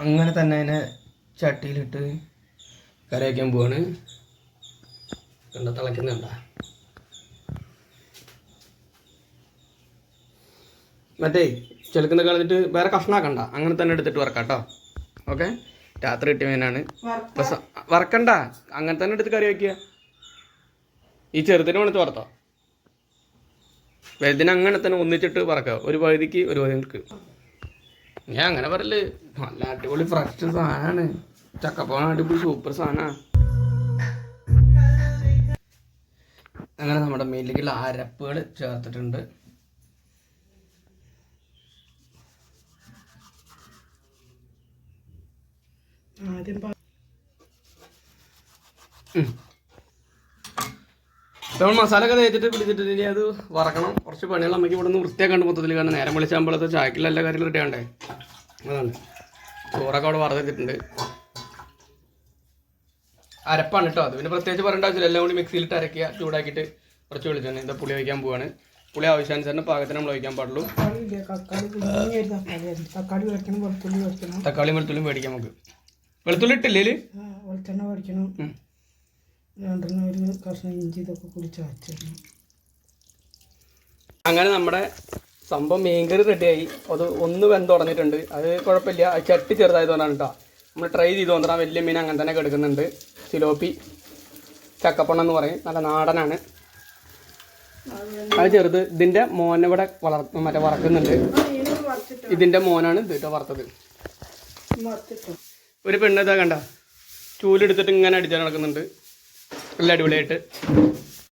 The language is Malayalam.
അങ്ങനെ തന്നെ അതിനെ ചട്ടിയിലിട്ട് കറി വയ്ക്കാൻ പോവാണ്. കണ്ട തിളയ്ക്കുന്നുണ്ട മറ്റേ ചെലുക്കുന്ന കളഞ്ഞിട്ട് വേറെ കഷ്ണാക്കണ്ട അങ്ങനെ തന്നെ എടുത്തിട്ട് വറക്കാം കേട്ടോ ഓക്കെ? രാത്രി കിട്ടിയ മീനാണ്. വറക്കണ്ട. അങ്ങനെ തന്നെ എടുത്ത് കറി വയ്ക്കുക ഈ ചെറുതിനെ വേണിച്ച് വറുത്തോ? വലുതിനെ അങ്ങനെ തന്നെ ഒന്നിച്ചിട്ട് വറക്കുക. ഒരു പകുതിക്ക് ഒരു പകുതിക്ക് ഞാൻ അങ്ങനെ പറയൽ. നല്ല അടിപൊളി ഫ്രഷ് സാധനമാണ് ചക്കപ്പാണ് അടിപൊളി സൂപ്പർ സാധനമാണ് അങ്ങനെ നമ്മുടെ മീനിലേക്കുള്ള അരപ്പുകൾ ചേർത്തിട്ടുണ്ട്. ആദ്യം. നമ്മൾ മസാല ഒക്കെ തേച്ചിട്ട് പിടിച്ചിട്ട് ഇനി അത് വറക്കണം. കുറച്ച് പണികൾ നമുക്ക് ഇവിടെ നിന്ന് വൃത്തിയാക്കണ്ട് മൊത്തത്തിൽ കാരണം നേരം വിളിച്ചാകുമ്പോഴത്തെ ചാക്കിൽ എല്ലാ കാര്യങ്ങളും അതാണ്. ചോറൊക്കെ അവിടെ വറുത്തിട്ടുണ്ട് അരപ്പാണ് കേട്ടോ അത്. പിന്നെ പ്രത്യേകിച്ച് പറയേണ്ട ആവശ്യമില്ല. എല്ലാം കൂടി മിക്സിയിലിട്ട് അരക്കുക ചൂടാക്കിയിട്ട് കുറച്ച് വെളിച്ചെണ്ണ എന്താ പുളി വയ്ക്കാൻ പോവാണ്. പുളി ആവശ്യാനുസരണം പാകത്തിന് നമ്മൾ വയ്ക്കാൻ പാടുള്ളൂ. തക്കാളി വെളുത്തുള്ളി മേടിക്കാം നമുക്ക്. വെളുത്തുള്ളി ഇട്ടില്ലേ വെളിച്ചെണ്ണ വയ്ക്കണം ഉം. രണ്ടെണ്ണം ഒരു കഷ്ണം ഇഞ്ചി ഇതൊക്കെ കൂടി ചാച്ചിരുന്നു അങ്ങനെ നമ്മുടെ സംഭവം മീൻകറി റെഡിയായി. അത് ഒന്ന് വെന്ത് തുടങ്ങിയിട്ടുണ്ട് അത് കുഴപ്പമില്ല. അത് ചട്ടി ചെറുതായതുകൊണ്ടാണ് കേട്ടോ നമ്മൾ ട്രൈ ചെയ്ത് തോന്നണം വലിയ മീൻ അങ്ങനെ തന്നെ കിടക്കുന്നുണ്ട്. സിലോപ്പി ചക്കപ്പണം എന്ന് പറയും. നല്ല നാടനാണ്. അത് ചെറുത്. ഇതിന്റെ മോനെ ഇവിടെ വളർ മറ്റേ വറക്കുന്നുണ്ട്. ഇതിന്റെ മോനാണ് ഇത് കേട്ടോ വറുത്തത്. ഒരു പെണ്ണ് ഇതാ കണ്ട? ചൂലെടുത്തിട്ട് ഇങ്ങനെ അടിച്ചാൽ നടക്കുന്നുണ്ട്. നല്ല അടിപൊളിയായിട്ട്.